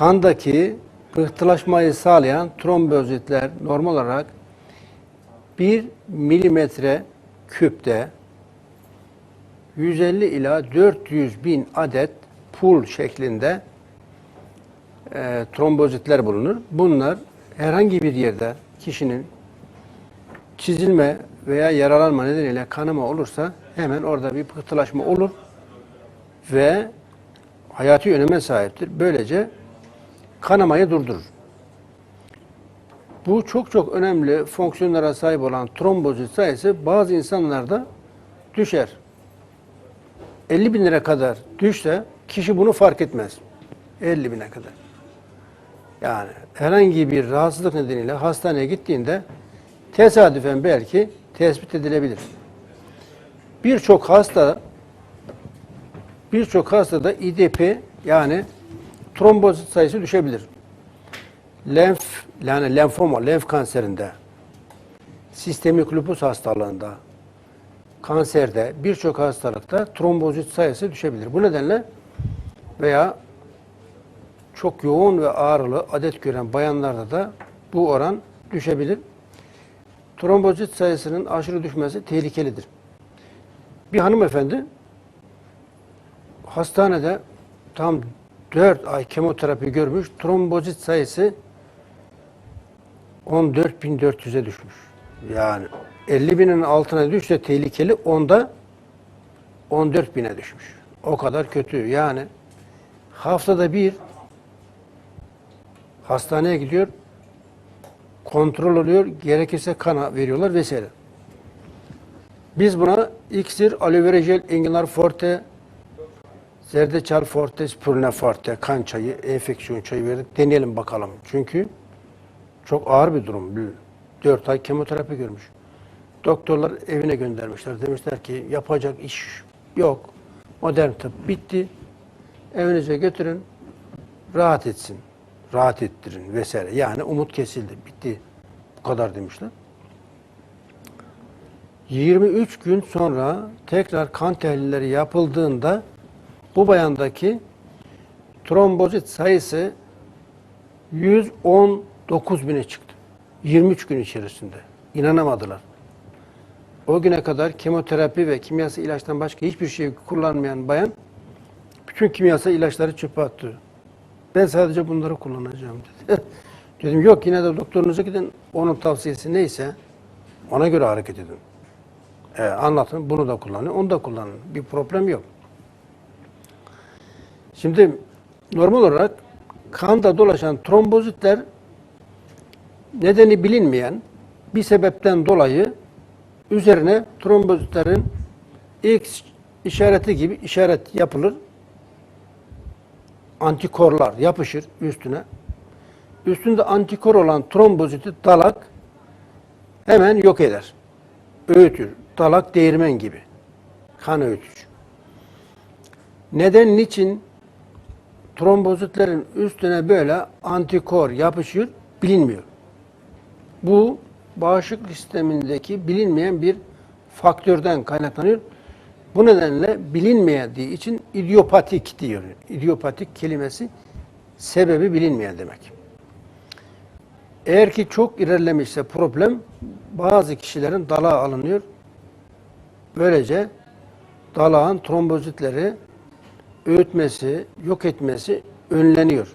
kandaki pıhtılaşmayı sağlayan trombozitler normal olarak 1 milimetre küpte 150 ila 400 bin adet pul şeklinde e, trombozitler bulunur. Bunlar herhangi bir yerde kişinin çizilme veya yaralanma nedeniyle kanama olursa hemen orada bir pıhtılaşma olur ve hayati öneme sahiptir. Böylece kanamayı durdurur. Bu çok çok önemli fonksiyonlara sahip olan trombozit sayısı bazı insanlarda düşer. 50 bin lira kadar düşse kişi bunu fark etmez. 50 bine kadar. Yani herhangi bir rahatsızlık nedeniyle hastaneye gittiğinde tesadüfen belki tespit edilebilir. Birçok hasta birçok hastada İDP yani trombozit sayısı düşebilir. Lenf yani lenfoma, lenf kanserinde, sistemik lupus hastalığında, kanserde, birçok hastalıkta trombozit sayısı düşebilir. Bu nedenle veya çok yoğun ve ağrılı adet gören bayanlarda da bu oran düşebilir. Trombozit sayısının aşırı düşmesi tehlikelidir. Bir hanımefendi hastanede tam 4 ay kemoterapi görmüş. Trombozit sayısı 14.400'e düşmüş. Yani 50 binin altına düşse tehlikeli, onda 14 bine düşmüş. O kadar kötü. Yani haftada bir hastaneye gidiyor, kontrol oluyor, gerekirse kana veriyorlar vesaire. Biz buna iksir, aloe vera jel, enginar forte, zerdeçal forte, spirulina forte, kan çayı, enfeksiyon çayı verdik. Deneyelim bakalım. Çünkü çok ağır bir durum. 4 ay kemoterapi görmüş. Doktorlar evine göndermişler. Demişler ki yapacak iş yok. Modern tıp bitti. Evinize götürün. Rahat etsin. Rahat ettirin vesaire. Yani umut kesildi. Bitti. Bu kadar demişler. 23 gün sonra tekrar kan tahlilleri yapıldığında bu bayandaki trombozit sayısı 119 bine çıktı. 23 gün içerisinde. İnanamadılar. O güne kadar kemoterapi ve kimyasal ilaçtan başka hiçbir şey kullanmayan bayan bütün kimyasal ilaçları çöpe attı. Ben sadece bunları kullanacağım dedi. Dedim yok yine de doktorunuza gidin. Onun tavsiyesi neyse ona göre hareket edin. Ee, anlatın bunu da kullanın, onu da kullanın. Bir problem yok. Şimdi normal olarak kanda dolaşan trombozitler nedeni bilinmeyen bir sebepten dolayı üzerine trombozitlerin X işareti gibi işaret yapılır. Antikorlar yapışır üstüne. Üstünde antikor olan tromboziti dalak hemen yok eder. Öğütür. Dalak değirmen gibi. Kan öğütücü. Neden, niçin trombozitlerin üstüne böyle antikor yapışır bilinmiyor. Bu bağışıklık sistemindeki bilinmeyen bir faktörden kaynaklanıyor. Bu nedenle bilinmediği için idiopatik diyor. İdiopatik kelimesi sebebi bilinmeyen demek. Eğer ki çok ilerlemişse problem bazı kişilerin dalağı alınıyor. Böylece dalağın trombozitleri öğütmesi, yok etmesi önleniyor.